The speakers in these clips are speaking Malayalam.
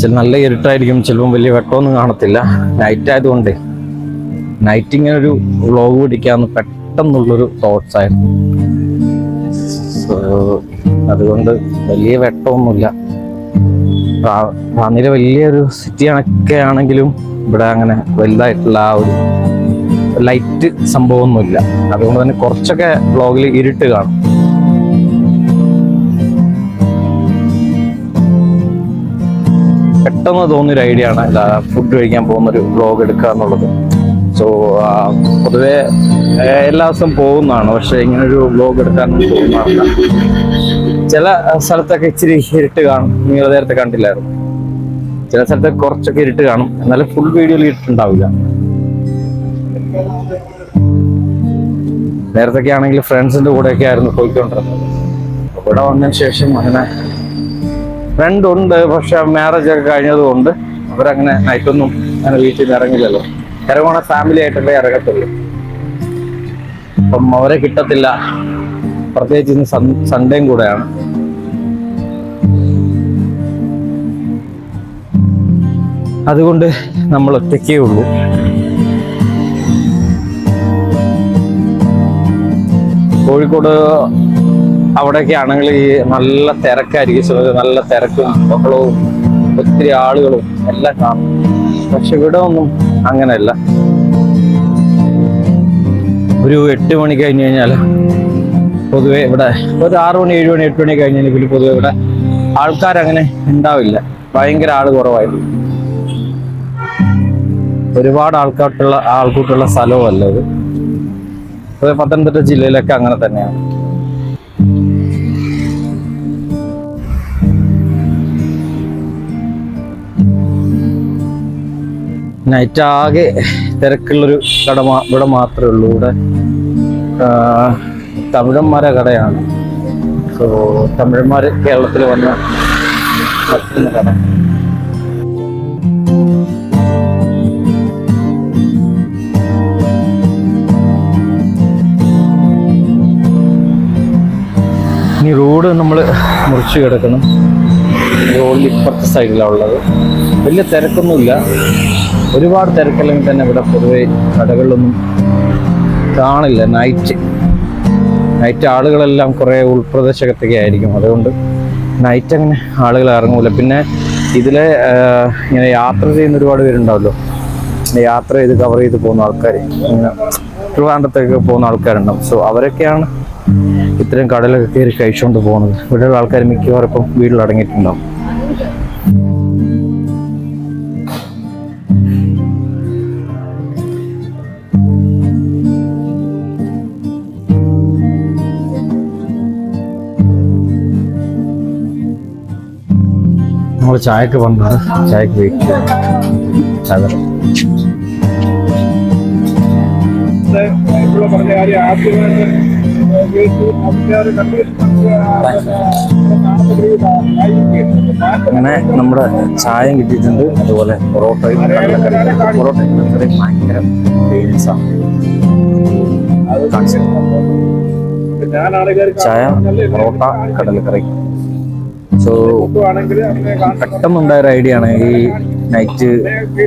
ചില നല്ല ഇരുട്ടായിരിക്കും ചിലപ്പം വലിയ വെട്ടമൊന്നും കാണത്തില്ല. നൈറ്റ് ആയതുകൊണ്ട്. നൈറ്റ് ഇങ്ങനെ ഒരു വ്ളോഗ് പിടിക്കാന്ന് പെട്ടെന്നുള്ളൊരു തോട്ട്സ് ആയിരുന്നു. അതുകൊണ്ട് വലിയ വെട്ടമൊന്നുമില്ല. റാന്നിര വലിയൊരു സിറ്റി കണക്കെ ആണെങ്കിലും ഇവിടെ അങ്ങനെ വലുതായിട്ടുള്ള ആ ഒരു ലൈറ്റ് സംഭവമൊന്നുമില്ല. അതുകൊണ്ട് തന്നെ കുറച്ചൊക്കെ വ്ളോഗിൽ ഇരുട്ട് കാണും. പെട്ടെന്ന് തോന്നിയൊരു ഐഡിയ ആണ് ഫുഡ് കഴിക്കാൻ പോകുന്ന ഒരു വ്ലോഗ് എടുക്കുക എന്നുള്ളത്. സോ പൊതുവെ എല്ലാ ദിവസവും പോകുന്നതാണ്. പക്ഷെ ഇങ്ങനെ ഒരു വ്ലോഗ് എടുക്കാൻ പോകുന്നതാണ് ചില സ്ഥലത്തൊക്കെ ഇച്ചിരി ഇരുട്ട് കാണും. നിങ്ങൾ നേരത്തെ കണ്ടില്ലായിരുന്നു. ചില സ്ഥലത്ത് കുറച്ചൊക്കെ ഇരുട്ട് കാണും. എന്നാലും ഫുൾ വീഡിയോയിൽ ഇരുട്ടുണ്ടാവില്ല. നേരത്തൊക്കെ ആണെങ്കിൽ ഫ്രണ്ട്സിന്റെ കൂടെയൊക്കെ ആയിരുന്നു പോയിക്കൊണ്ടിരുന്നത്. ഇവിടെ വന്നതിന് ശേഷം അങ്ങനെ ഫ്രണ്ട് ഉണ്ട് പക്ഷെ മാരേജ് ഒക്കെ കഴിഞ്ഞതുകൊണ്ട് അവരങ്ങനെ നൈറ്റൊന്നും അങ്ങനെ വീട്ടിൽ നിന്ന് ഇറങ്ങില്ലല്ലോ. ഇറങ്ങണ ഫാമിലി ആയിട്ടല്ലേ ഇറങ്ങത്തുള്ളൂ. അപ്പം അവരെ കിട്ടത്തില്ല. പ്രത്യേകിച്ച് ഇന്ന് സൺഡേയും കൂടെയാണ്. അതുകൊണ്ട് നമ്മൾ ഒറ്റയ്ക്കേ ഉള്ളൂ. കോഴിക്കോട് അവിടെയൊക്കെ ആണെങ്കിൽ ഈ നല്ല തിരക്കായിരിക്കും ചിലത് നല്ല തിരക്കും ബഹളവും ഒത്തിരി ആളുകളും എല്ലാം കാണും. പക്ഷെ ഇവിടെ ഒന്നും അങ്ങനെയല്ല. ഒരു എട്ട് മണി കഴിഞ്ഞ് കഴിഞ്ഞാൽ പൊതുവെ ഇവിടെ ഒരു ആറ് മണി ഏഴ് മണി എട്ട് മണി കഴിഞ്ഞാൽ പിന്നെ പൊതുവെ ഇവിടെ ആൾക്കാരങ്ങനെ ഉണ്ടാവില്ല. ഭയങ്കര ആൾ കുറവായിരുന്നു ഒരുപാട് ആൾക്കാട്ടുള്ള ആൾക്കൂട്ടുള്ള സ്ഥലവുമല്ല ഇത്. അത് പത്തനംതിട്ട ജില്ലയിലൊക്കെ അങ്ങനെ തന്നെയാണ്. നൈറ്റ് ആകെ തിരക്കുള്ളൊരു കട ഇവിടെ മാത്രമേ ഉള്ളൂ. ഇവിടെ തമിഴന്മാരെ കടയാണ്. സോ തമിഴന്മാർ കേരളത്തിൽ വന്ന കട. ഇനി റോഡ് നമ്മൾ മുറിച്ച് കിടക്കണം. റോഡിൽ ഇപ്പുറത്തെ സൈഡിലാണ് ഉള്ളത്. വലിയ തിരക്കൊന്നുമില്ല. ഒരുപാട് തിരക്കല്ലെങ്കിൽ തന്നെ ഇവിടെ പൊതുവെ കടകളിലൊന്നും കാണില്ല. നൈറ്റ് നൈറ്റ് ആളുകളെല്ലാം കുറേ ഉൾപ്രദേശത്തൊക്കെ ആയിരിക്കും. അതുകൊണ്ട് നൈറ്റ് അങ്ങനെ ആളുകൾ ഇറങ്ങൂല. പിന്നെ ഇതിലെ ഇങ്ങനെ യാത്ര ചെയ്യുന്ന ഒരുപാട് പേരുണ്ടാവല്ലോ. യാത്ര ചെയ്ത് കവർ ചെയ്ത് പോകുന്ന ആൾക്കാർ ഇങ്ങനെ ട്രിവാൻഡത്തേക്ക് പോകുന്ന ആൾക്കാരുണ്ടാവും. സോ അവരൊക്കെയാണ് ഇത്രയും കടലൊക്കെ കയറി കഴിച്ചുകൊണ്ട് പോകുന്നത്. ഇവിടെയുള്ള ആൾക്കാർ മിക്കവാറും ഇപ്പം വീട്ടിലടങ്ങിയിട്ടുണ്ടാവും. നമ്മൾ ചായക്ക് വന്നത് ചായക്ക് വെയിറ്റ് അങ്ങനെ നമ്മുടെ ചായയും കിട്ടിയിട്ടുണ്ട്. അതുപോലെ പൊറോട്ടയും കടലക്കറി പൊറോട്ടയും കടലക്കറിയും ഭയങ്കര. ഞാനാണെങ്കിൽ ചായ പൊറോട്ട കടലക്കറി. സോ പെട്ടെന്നുണ്ടായ ഒരു ഐഡിയ ആണ് ഈ നൈറ്റ്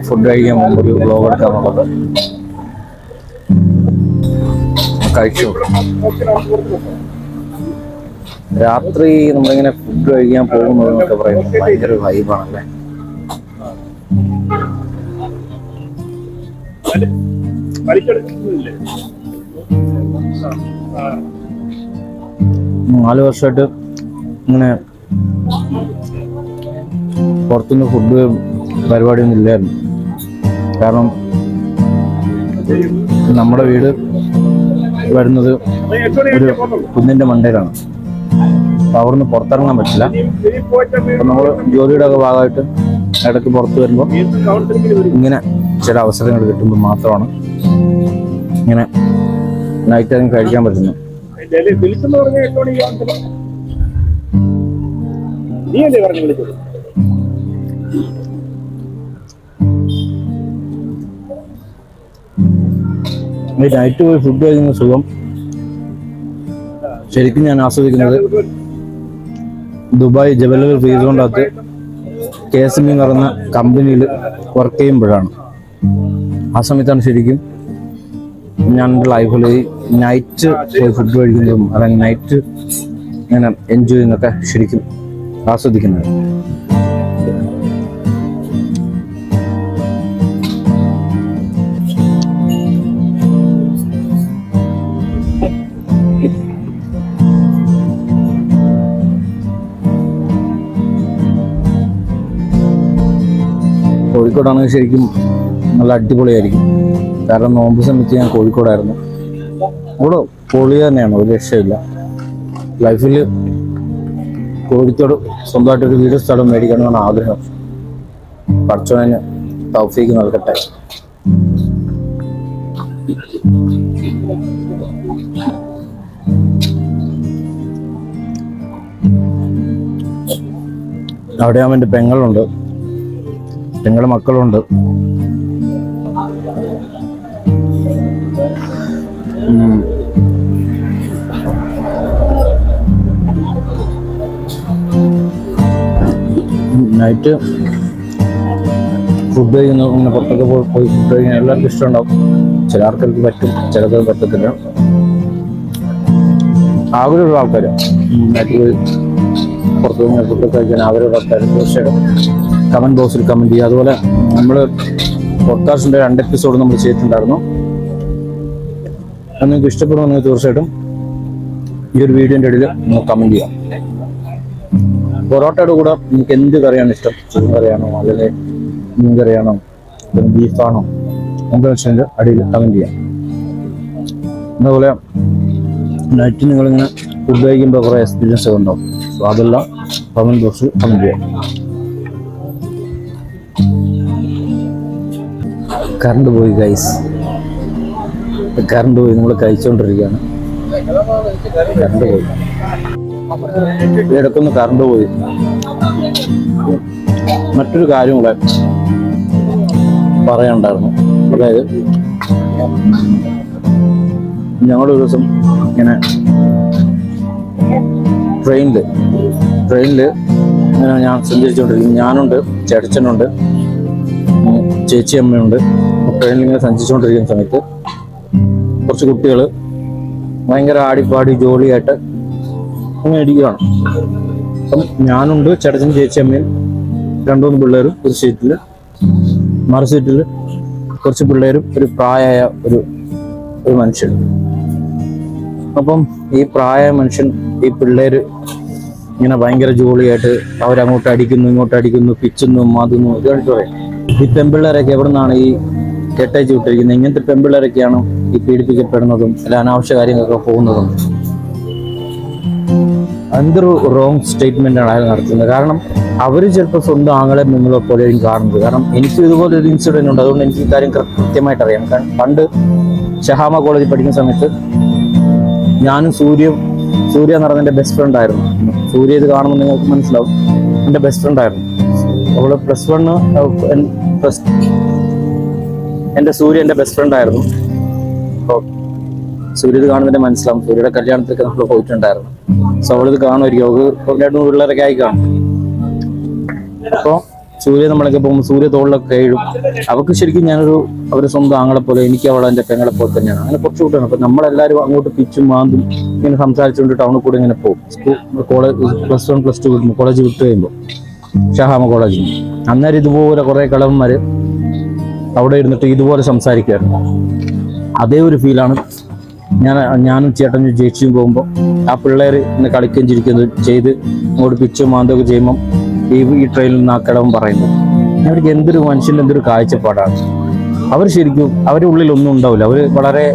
ഫുഡ് കഴിക്കാൻ മുമ്പ് ഒരു ബ്ലോഗ് എടുക്കാന്നുള്ളത് കഴിച്ചു രാത്രി നമ്മളിങ്ങനെ ഫുഡ് കഴിക്കാൻ പോകുന്നത് എന്നൊക്കെ പറയുന്നത് ഭയങ്കര വൈബാണല്ലേ നാല് വർഷമായിട്ട് ഇങ്ങനെ പുറത്തുനിന്ന് ഫുഡ് പരിപാടിയൊന്നും ഇല്ലായിരുന്നു. കാരണം നമ്മുടെ വീട് വരുന്നത് ഒരു കുന്നിന്റെ മണ്ടയിലാണ്. അപ്പോൾ അവിടുന്ന് പുറത്തിറങ്ങാൻ പറ്റില്ല. അപ്പം നമ്മൾ ജോലിയുടെ ഒക്കെ ഭാഗമായിട്ട് ഇടയ്ക്ക് പുറത്ത് വരുമ്പോൾ ഇങ്ങനെ ചില അവസരങ്ങൾ കിട്ടുമ്പോൾ മാത്രമാണ് ഇങ്ങനെ നൈറ്റ് ടൈം കഴിക്കാൻ പറ്റുന്നത്. നീ അല്ലേ പറഞ്ഞു വിളിച്ചത്? നൈറ്റ് പോയി ഫുഡ് കഴിക്കുന്ന സുഖം. ശരിക്കും ഞാൻ ആസ്വദിക്കുന്നത് ദുബായ് ജബലൽ ഫ്രീസോണ്ടകത്ത് കെ എസ് എം എന്ന് കമ്പനിയിൽ വർക്ക് ചെയ്യുമ്പോഴാണ്. ആ സമയത്താണ് ശരിക്കും ഞാൻ എന്റെ ലൈഫിൽ ഈ നൈറ്റ് പോയി ഫുഡ് കഴിക്കുന്നതും അല്ലെങ്കിൽ നൈറ്റ് ഇങ്ങനെ എൻജോയ് ചെയ്യുന്നതൊക്കെ ശരിക്കും ആസ്വദിക്കുന്നത്. കോഴിക്കോടാണെങ്കിൽ ശരിക്കും നല്ല അടിപൊളിയായിരിക്കും. കാരണം നോമ്പ് സമയത്ത് ഞാൻ കോഴിക്കോടായിരുന്നു. അവിടെ പൊളി തന്നെയാണ് ഒരു രക്ഷയില്ല. ലൈഫിൽ കോഴിക്കോട് സ്വന്തമായിട്ട് ഒരു വീട് സ്ഥലം മേടിക്കണമെന്നാണ് ആഗ്രഹം. പഠിച്ചവന് തൗഫീക്ക് നൽകട്ടെ. അവിടെ അവന്റെ പെങ്ങളുണ്ട്. പെങ്ങളെ മക്കളുണ്ട്. ഉം. നൈറ്റ് ഫുഡ് കഴിക്കുന്നു ഇങ്ങനെ പുറത്തൊക്കെ പോയി ഫുഡ് കഴിക്കാൻ എല്ലാവർക്കും ഇഷ്ടമുണ്ടാവും. ചില ആൾക്കാർക്ക് പറ്റും? ചിലത് പറ്റത്തില്ല. ആഗ്രഹമുള്ള ആൾക്കാർ നൈറ്റ് പോയി പുറത്ത് പോകുന്ന ഫുഡ് കഴിക്കാൻ ആഗ്രഹമുള്ള ആൾക്കാർ തീർച്ചയായിട്ടും. കമന്റ് ബോക്സിൽ കമന്റ് ചെയ്യുക. അതുപോലെ നമ്മൾ പോഡ്കാസ്റ്റിന്റെ രണ്ട് എപ്പിസോഡ് നമ്മൾ ചെയ്തിട്ടുണ്ടായിരുന്നു. അത് നിങ്ങൾക്ക് ഇഷ്ടപ്പെടുമെന്ന് തീർച്ചയായിട്ടും. ഈ ഒരു വീഡിയോന്റെ ഇടയിൽ കമന്റ് ചെയ്യാം പൊറോട്ടയുടെ കൂടെ നിങ്ങൾക്ക് എന്ത് കറിയാണ് ഇഷ്ടം? ചിക്കൻ കറിയാണോ അല്ലെങ്കിൽ മീൻ കറിയാണോ? ബീഫാണോ എന്താ വെച്ചാൽ അടിയിൽ കമന്റ് ചെയ്യാം. അതുപോലെ നൈറ്റ് നിങ്ങളിങ്ങനെ ഫുഡ് കഴിക്കുമ്പോൾ കുറേ എക്സ്പീരിയൻസ് ഒക്കെ ഉണ്ടാവും. സോ അതെല്ലാം കമന്റ് ബോക്സിൽ കമന്റ് ചെയ്യാം. കറണ്ട് പോയി ഗൈസ് കറണ്ട് പോയി. നമ്മൾ കഴിച്ചുകൊണ്ടിരിക്കുകയാണ് കറണ്ട് പോയി. ഇടയ്ക്കൊന്ന് കറണ്ട് പോയി. മറ്റൊരു കാര്യം കൂടെ പറയാനുണ്ടായിരുന്നു. അതായത് ഞങ്ങളൊരു ദിവസം ഇങ്ങനെ ട്രെയിനിൽ ട്രെയിനിൽ ഇങ്ങനെ ഞാൻ സഞ്ചരിച്ചുകൊണ്ടിരിക്കും ഞാനുണ്ട് ചേട്ടച്ചനുണ്ട് ചേച്ചി അമ്മയുണ്ട്. ട്രെയിനിൽ ഇങ്ങനെ സഞ്ചരിച്ചുകൊണ്ടിരിക്കുന്ന സമയത്ത് കുറച്ച് കുട്ടികൾ ഭയങ്കര ആടിപ്പാടി ജോളിയായിട്ട് ഇരിക്കുകയാണ് അപ്പം ഞാനുണ്ട് ചേട്ടച്ചനും ചേച്ചി അമ്മയും രണ്ടുമൂന്ന് പിള്ളേരും ഒരു സീറ്റിൽ മറു സീറ്റിൽ കുറച്ച് പിള്ളേരും ഒരു പ്രായമായ ഒരു ഒരു മനുഷ്യൻ. അപ്പം ഈ പ്രായ മനുഷ്യൻ ഈ പിള്ളേര് ഇങ്ങനെ ഭയങ്കര ജോളിയായിട്ട് അവരങ്ങോട്ട് അടിക്കുന്നു ഇങ്ങോട്ട് അടിക്കുന്നു പിച്ചുന്നു മാതുന്നു ഇതാണ് പറയും. ഈ പെമ്പിള്ളേരൊക്കെ എവിടെ നിന്നാണ് ഈ കെട്ടേച്ച് വിട്ടിരിക്കുന്നത്? ഇങ്ങനത്തെ പെമ്പിള്ളേരൊക്കെയാണ് ഈ പീഡിപ്പിക്കപ്പെടുന്നതും അല്ല അനാവശ്യ കാര്യങ്ങളൊക്കെ പോകുന്നതും? എന്തൊരു റോങ് സ്റ്റേറ്റ്മെന്റ് ആണ് അയാൾ നടത്തുന്നത്. കാരണം അവർ ചിലപ്പോൾ സ്വന്തം ആങ്ങളെ നിങ്ങളെ പോലെയും കാണുന്നത്. കാരണം എനിക്ക് ഇതുപോലെ ഒരു ഇൻസിഡന്റ് ഉണ്ട്. അതുകൊണ്ട് എനിക്ക് കാര്യം കൃത്യമായിട്ട് അറിയാം കാരണം പണ്ട് ഷഹാമ കോളേജിൽ പഠിക്കുന്ന സമയത്ത് ഞാനും സൂര്യ സൂര്യ എന്ന് പറയുന്നത് എന്റെ ബെസ്റ്റ് ഫ്രണ്ട് ആയിരുന്നു. സൂര്യ ഇത് കാണുമ്പോൾ നിങ്ങൾക്ക് മനസ്സിലാവും. എന്റെ ബെസ്റ്റ് ഫ്രണ്ട് ആയിരുന്നു. അവൾ പ്ലസ് വണ്ണ് പ്ലസ് എന്റെ സൂര്യ എന്റെ ബെസ്റ്റ് ഫ്രണ്ട് ആയിരുന്നു. അപ്പോൾ സൂര്യ ഇത് കാണുന്നതിന്റെ മനസ്സിലാവും. സൂര്യയുടെ കല്യാണത്തിലൊക്കെ നമ്മൾ പോയിട്ടുണ്ടായിരുന്നു. സോ അവളിത് കാണുമായിരിക്കും അവൾക്ക് രണ്ട് പിള്ളേരൊക്കെ ആയി കാണും. അപ്പോൾ സൂര്യ നമ്മളൊക്കെ പോകുമ്പോൾ സൂര്യ തോളിലൊക്കെ കഴിയും അവർക്ക് ശരിക്കും ഞാനൊരു അവരെ സ്വന്തം ആങ്ങളെ പോലെ എനിക്ക് അവളെ എന്റെ പെങ്ങളെ പോലെ തന്നെയാണ്. അങ്ങനെ കുറച്ച് കൂട്ടാണ്. അപ്പൊ നമ്മളെല്ലാവരും അങ്ങോട്ട് പിച്ചും മാന്തും ഇങ്ങനെ സംസാരിച്ചുകൊണ്ട് ടൗണിൽ കൂടെ ഇങ്ങനെ പോകും. College plus one plus two college വിട്ട് കഴിയുമ്പോൾ ഷഹാമ കോളേജിൽ. അന്നേരം ഇതുപോലെ കുറെ കളവന്മാര് അവിടെ ഇരുന്നിട്ട് ഇതുപോലെ സംസാരിക്കുകയായിരുന്നു അതേ ഒരു ഫീലാണ് ഞാൻ ഞാനും ചേട്ടനും ജയിച്ചും പോകുമ്പോൾ ആ പിള്ളേർ ഇന്ന് കളിക്കുകയും ചിരിക്കുന്നത് ചെയ്ത് അങ്ങോട്ട് പിച്ചും മാന്തൊക്കെ ചെയ്യുമ്പം ഈ ഈ ട്രെയിനിൽ നിന്ന് ആ കിടവും പറയുന്നു. അവർക്ക് എന്തൊരു മനുഷ്യന്റെ എന്തൊരു കാഴ്ചപ്പാടാണ്. അവർ ശരിക്കും അവരുടെ ഉള്ളിൽ ഒന്നും ഉണ്ടാവില്ല. അവർ വളരെ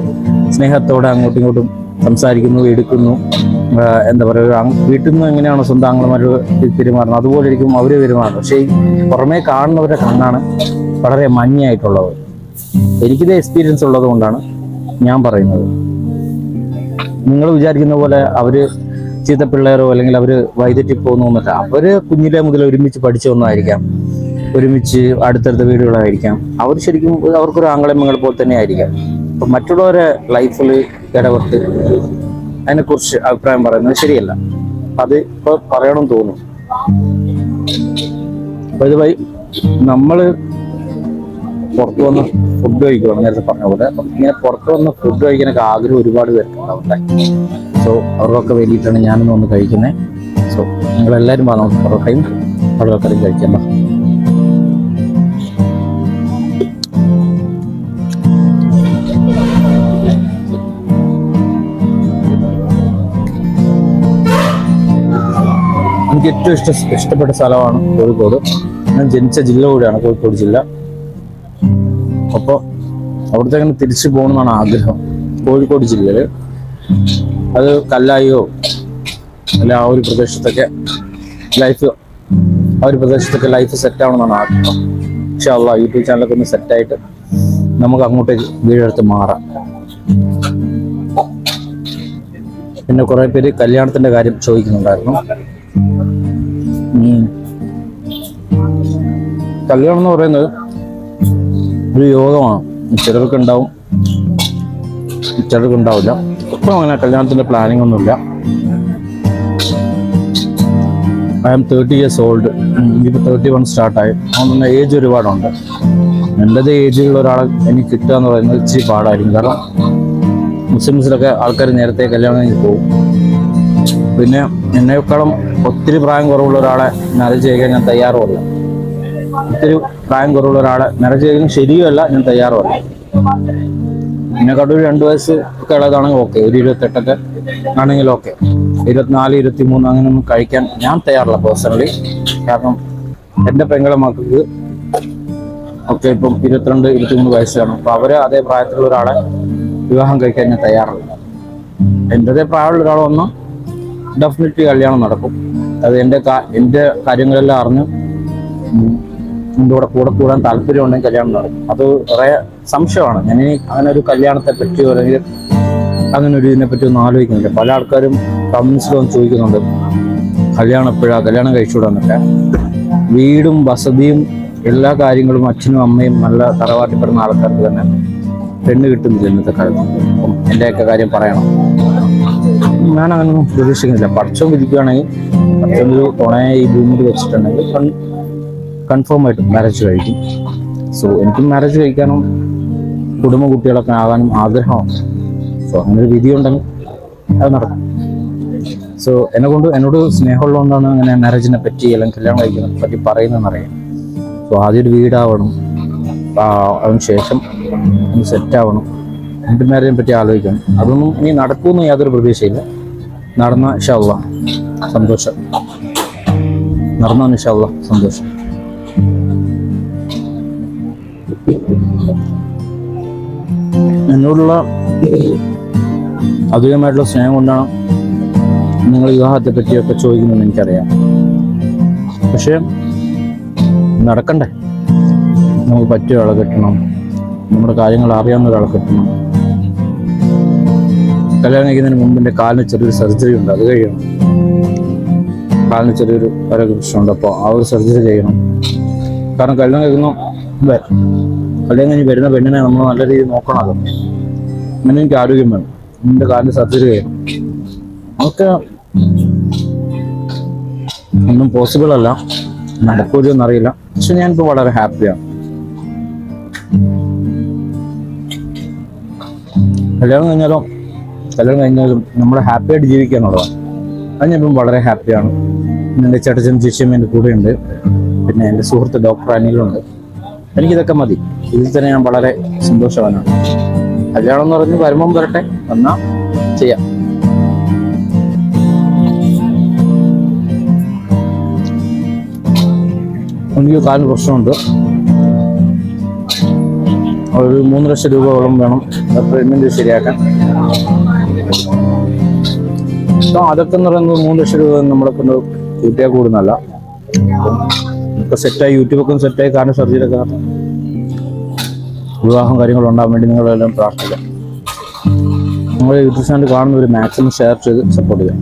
സ്നേഹത്തോടെ അങ്ങോട്ടും ഇങ്ങോട്ടും സംസാരിക്കുന്നു എടുക്കുന്നു. എന്താ പറയുക വീട്ടിൽ നിന്ന് എങ്ങനെയാണോ സ്വന്തം ആങ്ങളമാരോട് പെരുമാറുന്നത് അതുപോലെ ഇരിക്കും അവർ പെരുമാറുന്നത്. പക്ഷേ പുറമേ കാണുന്നവരുടെ കണ്ണാണ് വളരെ മഞ്ഞയായിട്ടുള്ളത് എനിക്കിത് എക്സ്പീരിയൻസ് ഉള്ളത് കൊണ്ടാണ് ഞാൻ പറയുന്നത്. നിങ്ങൾ വിചാരിക്കുന്ന പോലെ അവർ ചീത്ത പിള്ളേരോ അല്ലെങ്കിൽ അവർ വൈദ്യുതി പോകുന്നൊന്നുമില്ല അവർ കുഞ്ഞിലെ മുതൽ ഒരുമിച്ച് പഠിച്ചു വന്നതായിരിക്കാം ഒരുമിച്ച് അടുത്തടുത്ത വീടുകളായിരിക്കാം. അവർ ശരിക്കും അവർക്കൊരു ആംഗളമങ്ങൾ പോലെ തന്നെ ആയിരിക്കാം അപ്പൊ മറ്റുള്ളവരെ ലൈഫിൽ ഇടപെട്ട് അതിനെക്കുറിച്ച് അഭിപ്രായം പറയുന്നത് ശരിയല്ല. അത് ഇപ്പൊ പറയണമെന്ന് തോന്നുന്നു. നമ്മൾ പുറത്തു വന്ന് ഫുഡ് കഴിക്കുകയാണ് നേരത്തെ പറഞ്ഞ പോലെ. ഇങ്ങനെ പുറത്തു വന്ന് ഫുഡ് കഴിക്കാനൊക്കെ ആഗ്രഹം ഒരുപാട് പേർക്ക് ഉണ്ടാവുന്നുണ്ട് സോ അവർക്കൊക്കെ വേണ്ടിയിട്ടാണ് ഞാനൊന്ന് വന്ന് കഴിക്കുന്നത് സോ നിങ്ങളെല്ലാവരും വാ നമുക്ക് പൊറോട്ടയും കടലക്കറിയും കഴിക്കാം. വാ. എനിക്ക് ഏറ്റവും ഇഷ്ട ഇഷ്ടപ്പെട്ട സ്ഥലമാണ് കോഴിക്കോട്. ഞാൻ ജനിച്ച ജില്ല കൂടിയാണ് കോഴിക്കോട് ജില്ല. അപ്പോൾ അവിടുത്തെ അങ്ങനെ തിരിച്ചു പോകണമെന്നാണ് ആഗ്രഹം. കോഴിക്കോട് ജില്ലയിൽ അത് കല്ലായിയോ അല്ല ആ ഒരു പ്രദേശത്തൊക്കെ ലൈഫ് ആ ഒരു പ്രദേശത്തൊക്കെ ലൈഫ് സെറ്റ് ആവണമെന്നാണ് ആഗ്രഹം. പക്ഷെ അല്ല യൂട്യൂബ് ചാനലൊക്കെ ഒന്ന് സെറ്റായിട്ട് നമുക്ക് അങ്ങോട്ടേക്ക് വീടെടുത്ത് മാറാം. പിന്നെ കുറെ പേര് കല്യാണത്തിന്റെ കാര്യം ചോദിക്കുന്നുണ്ടായിരുന്നു. കല്യാണം എന്ന് പറയുന്നത് ഒരു യോഗമാണ് ചിലർക്ക് ഉണ്ടാവും ചിലർക്ക് ഉണ്ടാവില്ല ഇപ്പം അങ്ങനെ കല്യാണത്തിന്റെ പ്ലാനിങ് ഒന്നുമില്ല. I'm thirty years old ഇനിയിപ്പോൾ തേർട്ടി വൺ സ്റ്റാർട്ടായി അതുകൊണ്ട് ഏജ് ഒരുപാടുണ്ട്. എന്റെത് ഏജിലുള്ള ഒരാളെ എനിക്ക് കിട്ടുക എന്ന് പറയുന്നത് ഇച്ചിരി പാടായിരിക്കും. കാരണം മുസ്ലിംസിലൊക്കെ ആൾക്കാർ നേരത്തെ കല്യാണം കഴിഞ്ഞ് പോകും. പിന്നെ എന്നെക്കാളും ഒത്തിരി പ്രായം കുറവുള്ള ഒരാളെ മാരേജ് ചെയ്യാൻ ഞാൻ തയ്യാറുമല്ല. ഒത്തിരി പ്രായം കുറവുള്ള ഒരാളെ മാരേജ് ചെയ്യാൻ ശരിയല്ല ഞാൻ തയ്യാറുമല്ല എന്നെക്കാട്ടും ഒരു രണ്ട് വയസ്സ് ഒക്കെ ഉള്ളതാണെങ്കിൽ ഓക്കെ ഒരു ഇരുപത്തെട്ടൊക്കെ ആണെങ്കിൽ ഓക്കെ ഇരുപത്തിനാല് ഇരുപത്തി മൂന്ന് അങ്ങനെ ഒന്നും കഴിക്കാൻ ഞാൻ തയ്യാറില്ല പേഴ്സണലി കാരണം എന്റെ പെങ്ങളെ മക്കൾക്ക് ഒക്കെ ഇപ്പം ഇരുപത്തിരണ്ട് ഇരുപത്തിമൂന്ന് വയസ്സാണ്. അപ്പൊ അവരെ അതേ പ്രായത്തിലുള്ള ഒരാളെ വിവാഹം കഴിക്കാൻ ഞാൻ തയ്യാറില്ല. എന്റെതേ പ്രായമുള്ള ഒരാളൊന്നും ഡെഫിനറ്റ്ലി കല്യാണം നടക്കും. അത് എന്റെ എന്റെ കാര്യങ്ങളെല്ലാം അറിഞ്ഞ് കൂടെ കൂടെ കൂടാൻ താല്പര്യം ഉണ്ടെങ്കിൽ കല്യാണം നടക്കും. അത് കുറേ സംശയമാണ്. ഞാൻ അങ്ങനെ ഒരു കല്യാണത്തെ പറ്റിയോ അല്ലെങ്കിൽ അങ്ങനെ ഒരു ഇതിനെ പറ്റി ഒന്നും ആലോചിക്കുന്നില്ല. പല ആൾക്കാരും കമൻസിലും ചോദിക്കുന്നുണ്ട്. കല്യാണം എപ്പോഴാ? കല്യാണം കഴിച്ചുകൂടാന്നൊക്കെ. വീടും വസതിയും എല്ലാ കാര്യങ്ങളും അച്ഛനും അമ്മയും നല്ല തറവാട്ടിപ്പെടുന്ന ആൾക്കാർക്ക് തന്നെ പെണ്ണ് കിട്ടുന്നില്ല ഇന്നത്തെ കാലത്ത്. അപ്പം എന്റെയൊക്കെ കാര്യം പറയണം. ഞാൻ പ്രതീക്ഷിക്കുന്നില്ല. പഠിച്ചോ വിധിക്കുകയാണെങ്കിൽ പഠിച്ചൊരു തുണയെ ഈ ഭൂമിയിൽ വെച്ചിട്ടുണ്ടെങ്കിൽ കൺഫേം ആയിട്ട് മാരേജ് കഴിക്കും. സോ എനിക്കും മാരേജ് കഴിക്കാനും കുടുംബ കുട്ടികളൊക്കെ ആകാനും ആഗ്രഹമാണ്. സോ അങ്ങനെ ഒരു വിധി ഉണ്ടെങ്കിൽ അത് നടക്കും. സോ എന്നെ കൊണ്ട് എന്നോട് സ്നേഹമുള്ളതുകൊണ്ടാണ് അങ്ങനെ മാരേജിനെ പറ്റി അല്ലെങ്കിൽ കല്യാണം കഴിക്കുന്നതിനെ പറ്റി പറയുന്നതെന്നറിയാം സോ ആദ്യം ഒരു വീടാവണം. അതിന് ശേഷം ഒന്ന് സെറ്റാവണം എന്നിട്ട് മാരേജിനെ പറ്റി ആലോചിക്കണം. അതൊന്നും ഇനി നടക്കുമെന്ന് യാതൊരു പ്രതീക്ഷയില്ല. നടന്ന ഇഷാള്ള സന്തോഷം. നടന്ന ഇഷാള്ള സന്തോഷം. എന്നോടുള്ള അധികമായിട്ടുള്ള സ്നേഹം കൊണ്ടാണ് നിങ്ങൾ വിവാഹത്തെ പറ്റിയൊക്കെ ചോദിക്കുന്നതെന്ന് എനിക്കറിയാം. പക്ഷെ നടക്കണ്ടേ. നമുക്ക് പറ്റിയ ഒരാളെ കിട്ടണം. നമ്മുടെ കാര്യങ്ങൾ അറിയാവുന്ന ഒരാളെ കിട്ടണം. കല്യാണം കഴിക്കുന്നതിന് മുമ്പ് എന്റെ കാലിന് ചെറിയൊരു സർജറി ഉണ്ട്. അത് കഴിയണം. കാലിന് ചെറിയൊരു ആരോഗ്യ പ്രശ്നമുണ്ട് അപ്പോൾ ആ ഒരു സർജറി ചെയ്യണം. കാരണം കല്യാണം കഴിക്കുന്ന കഴിഞ്ഞ് വരുന്ന പെണ്ണിനെ നമ്മൾ നല്ല രീതിയിൽ നോക്കണമല്ലോ അങ്ങനെ എനിക്ക് ആരോഗ്യം വേണം. നിന്റെ കാലിന് സർജറി അതൊക്കെ ഒന്നും പോസിബിൾ അല്ല. നടക്കൂലോ എന്നറിയില്ല. പക്ഷെ ഞാൻ ഞാനിപ്പോൾ വളരെ ഹാപ്പിയാണ് കല്യാണം കഴിഞ്ഞാലോ കല്യാണം കഴിഞ്ഞാലും നമ്മൾ ഹാപ്പി ആയിട്ട് ജീവിക്കുക എന്നുള്ളതാണ്. അത് ഇപ്പം വളരെ ഹാപ്പിയാണ് എന്റെ ചേട്ടച്ചൻ ചേച്ചിയും എന്റെ കൂടെയുണ്ട്. പിന്നെ എന്റെ സുഹൃത്ത് ഡോക്ടർ അനിലുണ്ട്. എനിക്കിതൊക്കെ മതി. ഇതിൽ തന്നെ ഞാൻ വളരെ സന്തോഷവാനാണ്. കല്യാണം എന്ന് പറഞ്ഞ് വരുമ്പം വരട്ടെ. എന്നാ ചെയ്യാം. എനിക്ക് കാലിന് പ്രശ്നമുണ്ട്. ഒരു മൂന്ന് ലക്ഷം രൂപയോളം വേണം. ട്രീറ്റ്മെന്റ് ശരിയാക്കാൻ. അതൊക്കെ എന്ന് പറയുന്നത് മൂന്ന് ലക്ഷം രൂപ നമ്മളെ കൊണ്ട് കൂട്ടിയാൽ കൂടുന്നല്ല ഒക്കെ സെറ്റായി യൂട്യൂബൊക്കെ സെറ്റായി കാരണം സർജറിയൊക്കെ വിവാഹം കാര്യങ്ങൾ ഉണ്ടാകാൻ വേണ്ടി നിങ്ങളെല്ലാം പ്രാർത്ഥിക്കാം. നിങ്ങൾ യൂട്യൂബ് ചാനൽ ഒരു മാക്സിമം ഷെയർ ചെയ്ത് സപ്പോർട്ട് ചെയ്യാം.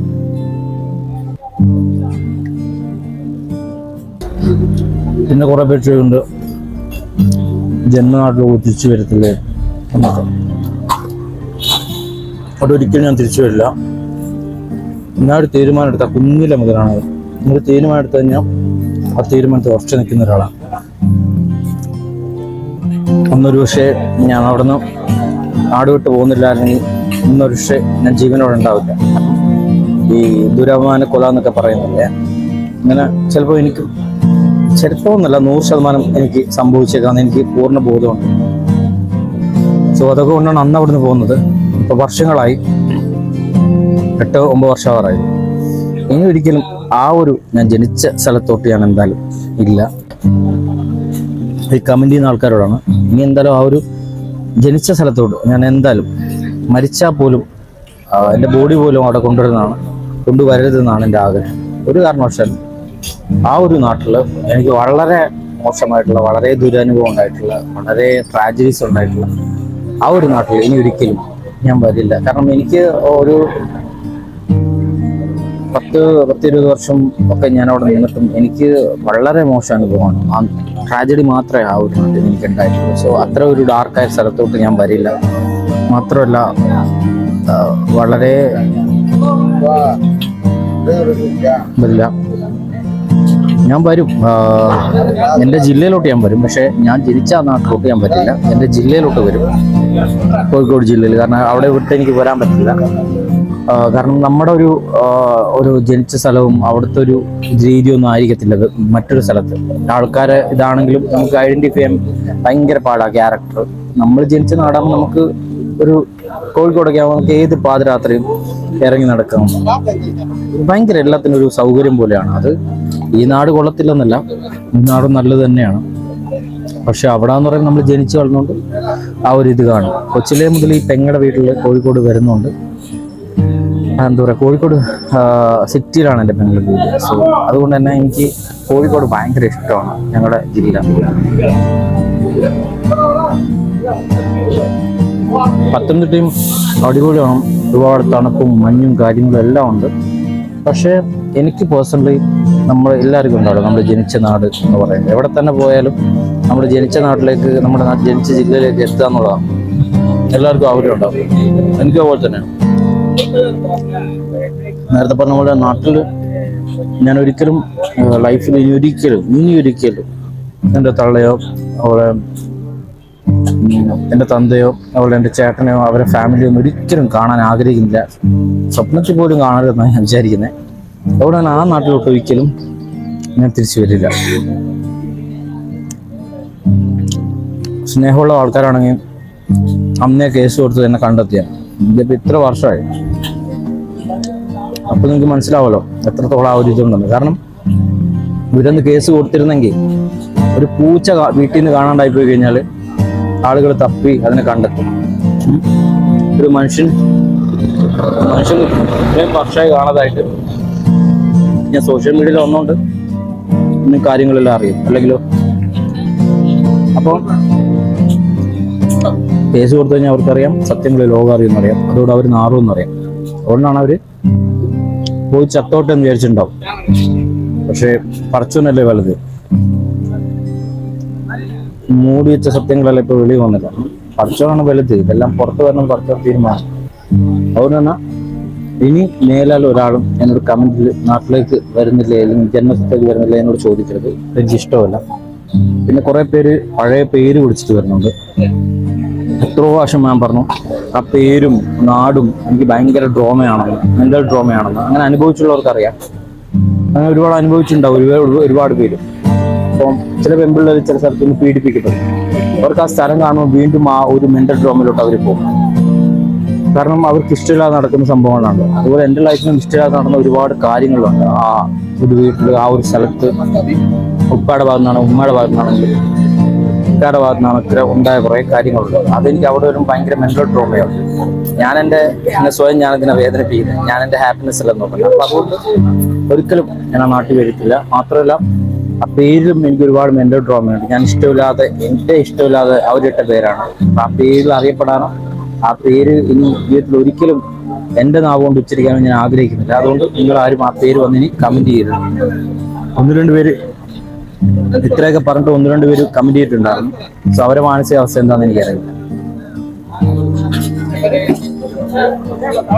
പിന്നെ കുറെ പേര് ചോദിക്കുന്നുണ്ട് ജന്മനാട്ടിലൂടെ തിരിച്ചു വരത്തില്ലേ? അതൊരിക്കലും ഞാൻ തിരിച്ചു വരില്ല. ഞാൻ ഒരു തീരുമാനം എടുത്ത കുഞ്ഞിലെ മുതലാണ്. ഒരു തീരുമാനം എടുത്തു കഴിഞ്ഞാൽ ആ തീരുമാനത്തിൽ ഉറച്ചു നിൽക്കുന്ന ഒരാളാണ്. ഒന്നൊരു പക്ഷേ ഞാൻ അവിടുന്ന് നാട് പോകുന്നില്ല അല്ലെങ്കിൽ ഇന്നൊരു പക്ഷേ ഞാൻ ജീവനോടെ ഉണ്ടാവില്ല. ഈ ദുരഭിമാന കൊല എന്നൊക്കെ പറയുന്നില്ലേ അങ്ങനെ ചിലപ്പോൾ എനിക്ക് ചിലപ്പോൾ എന്നല്ല നൂറ് ശതമാനം എനിക്ക് സംഭവിച്ചേക്കാന്ന് എനിക്ക് പൂർണ ബോധമുണ്ട്. സോ അതൊക്കെ കൊണ്ടാണ് അന്ന് അവിടുന്ന് പോകുന്നത്. ഇപ്പൊ വർഷങ്ങളായി. എട്ടോ ഒമ്പത് വർഷമാറായി ഇനി ഒരിക്കലും ആ ഒരു ഞാൻ ജനിച്ച സ്ഥലത്തോട്ട് ഞാൻ എന്തായാലും ഇല്ല. ഈ കമന്റ് ചെയ്യുന്ന ആൾക്കാരോടാണ്. ഇനി എന്തായാലും ആ ഒരു ജനിച്ച സ്ഥലത്തോട്ട് ഞാൻ എന്തായാലും മരിച്ചാൽ പോലും എന്റെ ബോഡി പോലും അവിടെ കൊണ്ടുവരുന്നതാണ്. കൊണ്ടുവരരുതെന്നാണ് എന്റെ ആഗ്രഹം. ഒരു കാരണവശാലും ആ ഒരു നാട്ടിൽ എനിക്ക് വളരെ മോശമായിട്ടുള്ള വളരെ ദുരനുഭവം ഉണ്ടായിട്ടുള്ള വളരെ ട്രാജഡീസ് ഉണ്ടായിട്ടുള്ള ആ ഒരു നാട്ടിൽ ഇനി ഒരിക്കലും ഞാൻ വരില്ല. കാരണം എനിക്ക് ഒരു പത്ത് പത്തിരുപത് വർഷം ഒക്കെ ഞാൻ അവിടെ നിന്നിട്ടും എനിക്ക് വളരെ മോശം അനുഭവമാണ്. ആ ട്രാജഡി മാത്രമേ ആ ഒരു എനിക്ക് ഉണ്ടായിട്ടുള്ളൂ സോ അത്ര ഒരു ഡാർക്കായ സ്ഥലത്തോട്ട് ഞാൻ വരില്ല. മാത്രമല്ല വളരെ വരില്ല ഞാൻ വരും. എന്റെ ജില്ലയിലോട്ട് ഞാൻ വരും. പക്ഷേ ഞാൻ ജനിച്ച നാട്ടിലോട്ട് ഞാൻ പറ്റില്ല എന്റെ ജില്ലയിലോട്ട് വരും. കോഴിക്കോട് ജില്ലയിൽ. കാരണം അവിടെ വിട്ട് എനിക്ക് വരാൻ പറ്റില്ല. കാരണം നമ്മുടെ ഒരു ഒരു ജനിച്ച സ്ഥലവും അവിടുത്തെ ഒരു രീതിയൊന്നും ആയിരിക്കത്തില്ല മറ്റൊരു സ്ഥലത്ത്. ആൾക്കാരെ ഇതാണെങ്കിലും നമുക്ക് ഐഡന്റിഫൈ ചെയ്യാൻ ഭയങ്കര പാടാ ക്യാരക്ടർ നമ്മൾ ജനിച്ച നാടാകുമ്പോൾ നമുക്ക് ഒരു കോഴിക്കോടൊക്കെ ആകുമ്പോൾ നമുക്ക് ഏത് പാതിരാത്രിയും ഇറങ്ങി നടക്കാം. ഭയങ്കര എല്ലാത്തിനും ഒരു സൗകര്യം പോലെയാണ് അത്. ഈ നാട് കൊള്ളത്തില്ലെന്നല്ല ഈ നാട് നല്ലത് തന്നെയാണ്. പക്ഷെ അവിടെ എന്ന് പറയുമ്പോൾ നമ്മൾ ജനിച്ചു വളർന്നുകൊണ്ട് ആ ഒരു ഇത് കാണും. കൊച്ചിലെ മുതൽ ഈ പെങ്ങടെ വീട്ടിൽ കോഴിക്കോട് വരുന്നുണ്ട് എന്താ പറയുക കോഴിക്കോട് സിറ്റിയിലാണ് എന്റെ പെങ്ങളുടെ വീട്. സോ അതുകൊണ്ട് തന്നെ എനിക്ക് കോഴിക്കോട് ഭയങ്കര ഇഷ്ടമാണ് ഞങ്ങളുടെ ജില്ല. പത്തനംതിട്ടയും അടിപൊളിയാണ് ഒരുപാട് തണുപ്പും മഞ്ഞും കാര്യങ്ങളും എല്ലാം ഉണ്ട്. പക്ഷേ എനിക്ക് പേഴ്സണലി നമ്മൾ എല്ലാവർക്കും ഉണ്ടാവും നമ്മൾ ജനിച്ച നാട് എന്ന് പറയുന്നത്. എവിടെ തന്നെ പോയാലും നമ്മൾ ജനിച്ച നാട്ടിലേക്ക് നമ്മുടെ ജനിച്ച ജില്ലയിലേക്ക് എത്തുക എന്നുള്ളതാണ്. എല്ലാവർക്കും ആഗ്രഹം ഉണ്ടാവും. എനിക്ക് തന്നെയാണ്. നേരത്തെ പറഞ്ഞ പോലെ നാട്ടിൽ ഞാൻ ഒരിക്കലും ലൈഫിൽ ഇനി ഒരിക്കലും ഇനി ഒരിക്കലും എന്റെ തള്ളയോ അവളെ എന്റെ തന്തയോ അവളെ എന്റെ ചേട്ടനെയോ അവരെ ഫാമിലിയോ ഒന്നും ഒരിക്കലും കാണാൻ ആഗ്രഹിക്കുന്നില്ല. സ്വപ്നത്തിൽ പോലും കാണരുതെന്നാണ് ഞാൻ വിചാരിക്കുന്നത് അതുകൊണ്ട് തന്നെ ആ നാട്ടിലോട്ട് ഒരിക്കലും ഞാൻ തിരിച്ചു വരില്ല. സ്നേഹമുള്ള ആൾക്കാരാണെങ്കിൽ അന്നേ കേസ് കൊടുത്ത് എന്നെ കണ്ടെത്തിയാണ് ഇതിപ്പോ ഇത്ര വർഷമായി. അപ്പൊ നിങ്ങൾക്ക് മനസ്സിലാവല്ലോ എത്രത്തോളം ആ ഒരു ഇതുണ്ടെന്ന് കാരണം ഇവരൊന്ന് കേസ് കൊടുത്തിരുന്നെങ്കിൽ ഒരു പൂച്ച വീട്ടിൽ നിന്ന് കാണാണ്ടായി പോയി കഴിഞ്ഞാൽ ആളുകൾ തപ്പി അതിനെ കണ്ടെത്തും. ഒരു മനുഷ്യൻ മനുഷ്യൻ ഇത്രയും വർഷമായി കാണാതായിട്ട് ഞാൻ സോഷ്യൽ മീഡിയയിൽ വന്നുകൊണ്ട് ഇന്ന് കാര്യങ്ങളെല്ലാം അറിയും. അല്ലെങ്കിലോ? അപ്പോൾ കേസ് കൊടുത്തു കഴിഞ്ഞാൽ അവർക്കറിയാം സത്യങ്ങൾ ലോകം അറിയുമെന്നറിയാം. അതുകൊണ്ട് അവർ നാറുമെന്നറിയാം. അതുകൊണ്ടാണ് അവർ പോയി ചത്തോട്ടെന്ന് വിചാരിച്ചിട്ടുണ്ടാവും. പക്ഷെ പറച്ചോനല്ലേ വലുത്. മൂടി വെച്ച സത്യങ്ങളല്ല ഇപ്പൊ വെളി വന്നില്ല പറച്ചോനാണ് വലുത്. ഇതെല്ലാം പുറത്തു വരണം പറച്ചോൻ തീരുമാനം അതുകൊണ്ട് തന്നെ ഇനി മേലാൽ ഒരാളും എന്നോട് കമന്റിൽ നാട്ടിലേക്ക് വരുന്നില്ല അല്ലെങ്കിൽ ജന്മസ്ഥലത്തേക്ക് വരുന്നില്ല എന്നോട് ചോദിക്കരുത്. എനിക്ക് ഇഷ്ടമല്ല. പിന്നെ കുറെ പേര് പഴയ പേര് വിളിച്ചിട്ട് വരുന്നുണ്ട്. എത്രയോ പ്രാവശ്യം ഞാൻ പറഞ്ഞു. ആ പേരും നാടും എനിക്ക് ഭയങ്കര ഡ്രോമയാണെന്ന് മെന്റൽ ഡ്രോമയാണെന്ന് അങ്ങനെ അനുഭവിച്ചുള്ളവർക്കറിയാം. അങ്ങനെ ഒരുപാട് അനുഭവിച്ചിട്ടുണ്ടാവും ഒരുപാട് ഒരുപാട് പേര്. അപ്പം ചില പെമ്പിള്ളേർ ചില സ്ഥലത്ത് നിന്ന് പീഡിപ്പിക്കപ്പെടും. അവർക്ക് ആ സ്ഥലം കാണുമ്പോൾ വീണ്ടും ആ ഒരു മെന്റൽ ഡ്രോമിലോട്ട് അവർ പോകും. കാരണം അവർക്ക് ഇഷ്ടമില്ലാതെ നടക്കുന്ന സംഭവങ്ങളാണ്. അതുപോലെ എന്റെ ലൈഫിലും ഇഷ്ടമില്ലാതെ നടന്ന ഒരുപാട് കാര്യങ്ങളുണ്ട്. ആ ഒരു വീട്ടിൽ ആ ഒരു സ്ഥലത്ത് ഉപ്പയുടെ ഭാഗത്താണ് ഉമ്മയുടെ ഭാഗത്തു നിന്നാണെങ്കിലും ഭാഗത്ത് നിന്നൊക്കെ ഉണ്ടായ കുറേ കാര്യങ്ങളുണ്ട്. അതെനിക്ക് അവിടെ വരും ഭയങ്കര മെന്റൽ ട്രോമയാണ് ഞാൻ എന്റെ എന്നെ സ്വയം ഞാൻ ഇതിനെ വേദനിപ്പിക്കുന്നത് ഞാൻ എന്റെ ഹാപ്പിനെസ് എല്ലാം നോക്കുന്നത് അപ്പം അതുകൊണ്ട് ഒരിക്കലും ഞാൻ ആ നാട്ടിൽ വരത്തില്ല. മാത്രമല്ല ആ പേരിലും എനിക്ക് ഒരുപാട് മെന്റൽ ട്രോമയുണ്ട് ഞാൻ ഇഷ്ടമില്ലാതെ എന്റെ ഇഷ്ടമില്ലാതെ അവരിട്ട പേരാണ്. ആ പേരിൽ അറിയപ്പെടാനോ ആ പേര് ഇനി ജീവിതത്തിൽ ഒരിക്കലും എന്റെ നാവ് കൊണ്ട് ഉച്ചരിക്കാൻ ഞാൻ ആഗ്രഹിക്കുന്നില്ല. അതുകൊണ്ട് നിങ്ങൾ ആരും ആ പേര് വന്നിനി കമന്റ് ചെയ്യരുത്. ഒന്ന് രണ്ട് പേര് ഇത്രയൊക്കെ പറഞ്ഞിട്ട് ഒന്ന് രണ്ട് പേര് കമന്റ് ചെയ്തിട്ടുണ്ടായിരുന്നു. സോ അവരെ മാനസികാവസ്ഥ എന്താണെന്ന് എനിക്കറിയില്ല.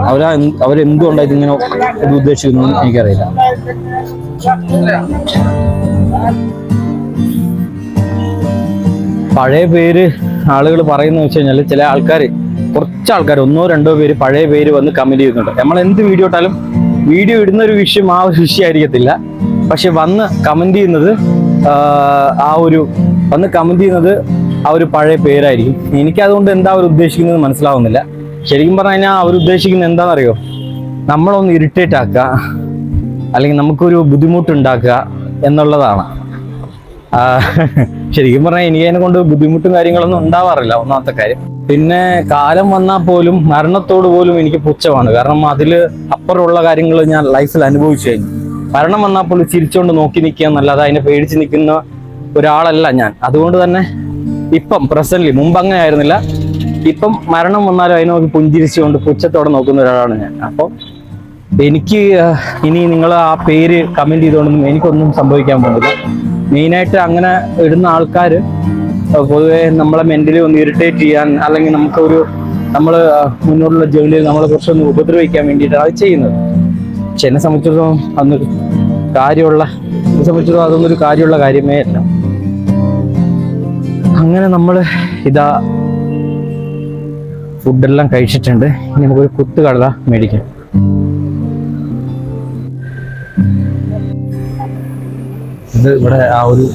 അവരാ അവരെന്തുകൊണ്ടായി ഇങ്ങനെ ഇത് ഉദ്ദേശിക്കുന്നു എനിക്കറിയില്ല. പഴയ പേര് ആളുകൾ പറയുന്നത് വെച്ച് കഴിഞ്ഞാൽ ചില ആൾക്കാർ കുറച്ച് ആൾക്കാർ ഒന്നോ രണ്ടോ പേര് പഴയ പേര് വന്ന് കമന്റ് ചെയ്യുന്നുണ്ട്. നമ്മൾ എന്ത് വീഡിയോ ഇട്ടാലും വീഡിയോ ഇടുന്ന ഒരു വിഷയം ആ ഒരു വിഷയമായിരിക്കത്തില്ല. പക്ഷെ വന്ന് കമന്റ് ചെയ്യുന്നത് ആ, ഒരു വന്ന് കമന്റ് ചെയ്യുന്നത് ആ ഒരു പഴയ പേരായിരിക്കും. എനിക്ക് അതുകൊണ്ട് എന്താ അവർ ഉദ്ദേശിക്കുന്നത് മനസ്സിലാവുന്നില്ല. ശരിക്കും പറഞ്ഞു കഴിഞ്ഞാൽ അവർ ഉദ്ദേശിക്കുന്നത് എന്താണെന്നറിയോ? നമ്മളൊന്ന് ഇറിറ്റേറ്റ് ആക്കുക അല്ലെങ്കിൽ നമുക്കൊരു ബുദ്ധിമുട്ടുണ്ടാക്കുക എന്നുള്ളതാണ്. ശരിക്കും പറഞ്ഞാൽ എനിക്ക് അതിനെ കൊണ്ട് ബുദ്ധിമുട്ടും കാര്യങ്ങളൊന്നും ഉണ്ടാവാറില്ല ഒന്നാമത്തെ കാര്യം. പിന്നെ കാലം വന്നാൽ പോലും മരണത്തോട് പോലും എനിക്ക് പുച്ഛമാണ്. കാരണം അതിൽ അപ്പുറമുള്ള കാര്യങ്ങൾ ഞാൻ ലൈഫിൽ അനുഭവിച്ചു കഴിഞ്ഞു. മരണം വന്നാൽ ചിരിച്ചുകൊണ്ട് നോക്കി നിൽക്കുക എന്നല്ലാതെ അതിനെ പേടിച്ച് നിൽക്കുന്ന ഒരാളല്ല ഞാൻ. അതുകൊണ്ട് തന്നെ ഇപ്പം പ്രസന്റ്ലി മുമ്പ് അങ്ങനെ ആയിരുന്നില്ല. ഇപ്പം മരണം വന്നാലും അതിനെ നോക്കി പുഞ്ചിരിച്ചുകൊണ്ട് പുച്ഛത്തോടെ നോക്കുന്ന ഒരാളാണ് ഞാൻ. അപ്പോൾ എനിക്ക് ഇനി നിങ്ങൾ ആ പേര് കമന്റ് ചെയ്തുകൊണ്ടൊന്നും എനിക്കൊന്നും സംഭവിക്കാൻ പോകുന്നില്ല. മെയിനായിട്ട് അങ്ങനെ ഇടുന്ന ആൾക്കാർ പൊതുവേ നമ്മളെ മെന്റലി ഒന്ന് ഇറിറ്റേറ്റ് ചെയ്യാൻ അല്ലെങ്കിൽ നമുക്കൊരു നമ്മൾ മുന്നോട്ടുള്ള ജേണിയിൽ നമ്മളെ കുറച്ചൊന്ന് ഉപദ്രവിക്കാൻ വേണ്ടിയിട്ടാണ് അത് ചെയ്യുന്നത്. പക്ഷെ എന്നെ സംബന്ധിച്ചിടത്തോളം അതൊന്നൊരു കാര്യമുള്ള എന്നെ സംബന്ധിച്ചിടത്തോളം അതൊന്നൊരു കാര്യമുള്ള കാര്യമേ അല്ല. അങ്ങനെ നമ്മൾ ഇതാ ഫുഡെല്ലാം കഴിച്ചിട്ടുണ്ട്. ഇനി നമുക്കൊരു കുത്തുകടല മേടിക്കാം. ഇത് ഇവിടെ ആ ഒരു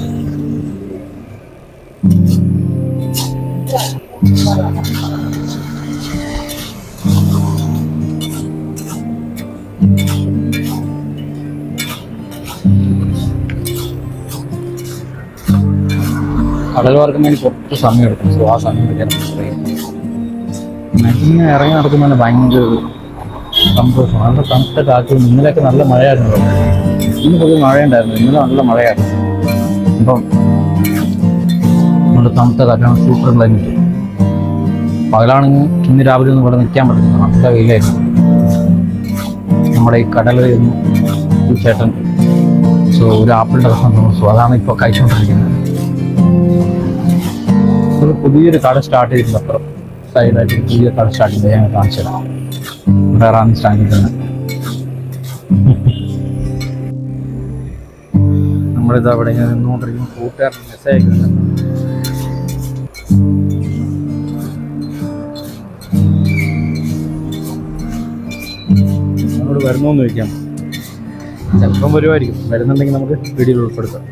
കടൽ വേണ്ടി കുറച്ച് സമയം എടുക്കും. സോ ആ സമയം ഇങ്ങനെ ഇറങ്ങി നടക്കുന്നതിന് ഭയങ്കര സന്തോഷം. നല്ല തണുത്ത കാറ്റും ഇന്നലെയൊക്കെ നല്ല മഴയായിരുന്നു. ഇന്ന് പൊതുവെ മഴയുണ്ടായിരുന്നു. ഇന്നലെ നല്ല മഴയായിരുന്നു. അപ്പം നമ്മുടെ തണുത്ത കാറ്റാണ് സൂപ്പർ ക്ലൈമറ്റ് പകലാണെങ്കിൽ ഇന്ന് രാവിലെ ഒന്നും ഇവിടെ നിൽക്കാൻ പറ്റുന്നില്ല നല്ല വെയിലായിരുന്നു. നമ്മുടെ ഈ കടലിൽ ചേട്ടൻ. സോ ഒരു ആപ്പിളിന്റെ സന്തോഷം. അതാണ് ഇപ്പോൾ കഴിച്ചുകൊണ്ടിരിക്കുന്നത്. പുതിയൊരു കട സ്റ്റാർട്ട് ചെയ്തിട്ടുണ്ട് അപ്പുറം സൈഡായിട്ട് പുതിയ കട സ്റ്റാർട്ട് ചെയ്ത് ഞാൻ കാണിച്ചത് വേറാണ് സ്റ്റാൻഡിൽ തന്നെ നമ്മളിത് അവിടെ ഇങ്ങനെ നിന്നുകൊണ്ടിരിക്കും കൂട്ടുകാരൻ മെസ്സേജ് വരുന്നോന്ന് ചോദിക്കാം. ചിലപ്പം വരുമായിരിക്കും. വരുന്നുണ്ടെങ്കിൽ നമുക്ക് വീഡിയോയിൽ ഉൾപ്പെടുത്താം.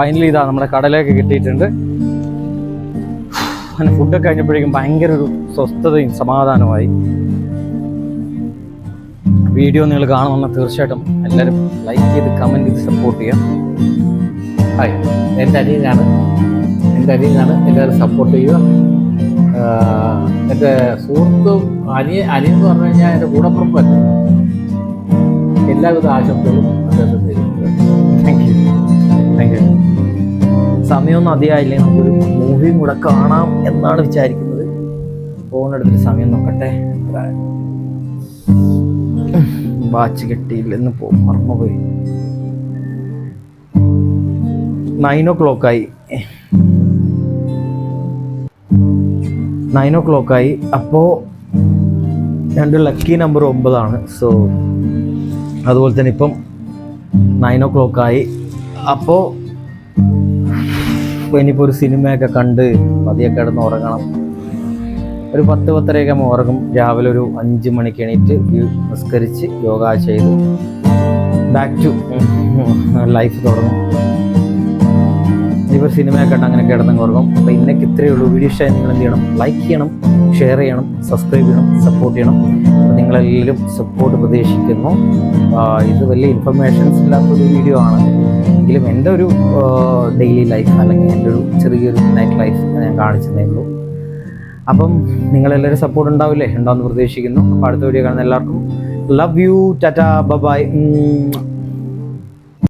ഫൈനലി ഇതാ നമ്മുടെ കടലൊക്കെ കിട്ടിയിട്ടുണ്ട്. അങ്ങനെ ഫുഡൊക്കെ കഴിഞ്ഞപ്പോഴേക്കും ഭയങ്കര ഒരു സ്വസ്ഥതയും സമാധാനമായി വീഡിയോ നിങ്ങൾ കാണുമെന്ന് തീർച്ചയായിട്ടും എല്ലാവരും ലൈക്ക് ചെയ്ത് കമന്റ് ചെയ്ത് സപ്പോർട്ട് ചെയ്യാം. ഹായ് എന്റെ അനിയനാണ്. എന്റെ അനിയനാണ്. എല്ലാവരും സപ്പോർട്ട് ചെയ്യുക. എന്റെ സുഹൃത്തും അനിയ അനിയൻ എന്ന് പറഞ്ഞു കഴിഞ്ഞാൽ എന്റെ കൂടപ്പുറപ്പല്ല എല്ലാവിധ ആശംസകളും അദ്ദേഹത്തിന് താങ്ക് യു താങ്ക് യു സമയമൊന്നും അധികമായില്ലേ നമുക്കൊരു മൂവിയും കൂടെ കാണാം എന്നാണ് വിചാരിക്കുന്നത്. ഫോൺ എടുത്തിട്ട് സമയം നോക്കട്ടെ. വാച്ച് കിട്ടിയില്ല എന്ന് പോ മറന്നുപോയി. നയൻ ഒ ക്ലോക്കായി നയൻ ഒ ക്ലോക്കായി അപ്പോൾ രണ്ട് ലക്കി നമ്പർ ഒമ്പതാണ്. സോ അതുപോലെ തന്നെ ഇപ്പം നയൻ ഒ ക്ലോക്കായി അപ്പോൾ ഇനിയിപ്പോൾ ഒരു സിനിമയൊക്കെ കണ്ട് പതിയെ കിടന്ന് ഉറങ്ങണം. ഒരു പത്ത് പത്തരയൊക്കെ നമ്മൾ ഉറങ്ങും. രാവിലെ ഒരു അഞ്ച് മണിക്ക് എണീറ്റ് നിസ്കരിച്ച് യോഗ ചെയ്ത് ബാക്ക് ടു ലൈഫ് തുടങ്ങും. ഇനിയിപ്പോൾ സിനിമയൊക്കെ കണ്ട് അങ്ങനെ കിടന്നങ്ങ് ഉറങ്ങും. അപ്പോൾ ഇന്നൊക്കെ ഇത്രയേ ഉള്ളൂ. വീഡിയോ ഇഷ്ടമായി നിങ്ങൾ എന്ത് ചെയ്യണം? ലൈക്ക് ചെയ്യണം. ഷെയർ ചെയ്യണം സബ്സ്ക്രൈബ് ചെയ്യണം സപ്പോർട്ട് ചെയ്യണം. അപ്പോൾ നിങ്ങളെല്ലാവരും സപ്പോർട്ട് പ്രതീക്ഷിക്കുന്നു. ഇത് വലിയ ഇൻഫർമേഷൻസ് ഇല്ലാത്തൊരു വീഡിയോ ആണ്. എങ്കിലും എന്റെ ഒരു ഡെയിലി ലൈഫ് അല്ലെങ്കിൽ എന്റെ ഒരു ചെറിയൊരു നൈറ്റ് ലൈഫ് ഞാൻ കാണിച്ചതേ ഉള്ളൂ അപ്പം നിങ്ങളെല്ലാവരും സപ്പോർട്ട് ഉണ്ടാവില്ലേ? ഉണ്ടാവുമെന്ന് പ്രതീക്ഷിക്കുന്നു. അപ്പോൾ അടുത്ത വീഡിയോ കാണുന്ന എല്ലാവർക്കും. Love you Tata by